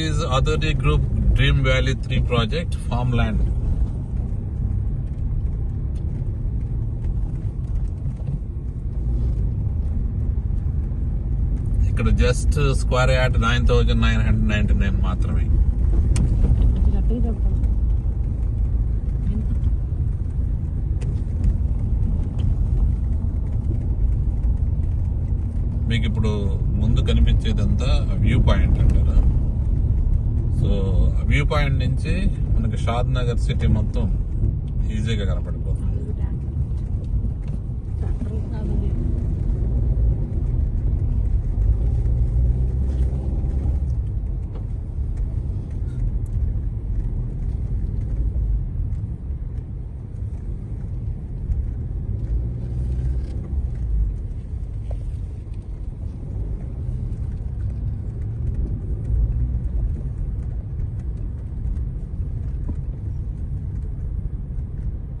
Is authority group dream valley three project farm land ఇక్కడ just square yard nine thousand nine hundred ninety nine మాత్రమే. మీకు ఇప్పుడు ముందు కనిపించేదంతా వ్యూ పాయింట్ అంటారు వ్యూ పాయింట్ నుంచి మనకి షాద్ నగర్ సిటీ మొత్తం ఈజీగా కనపడుతుంది.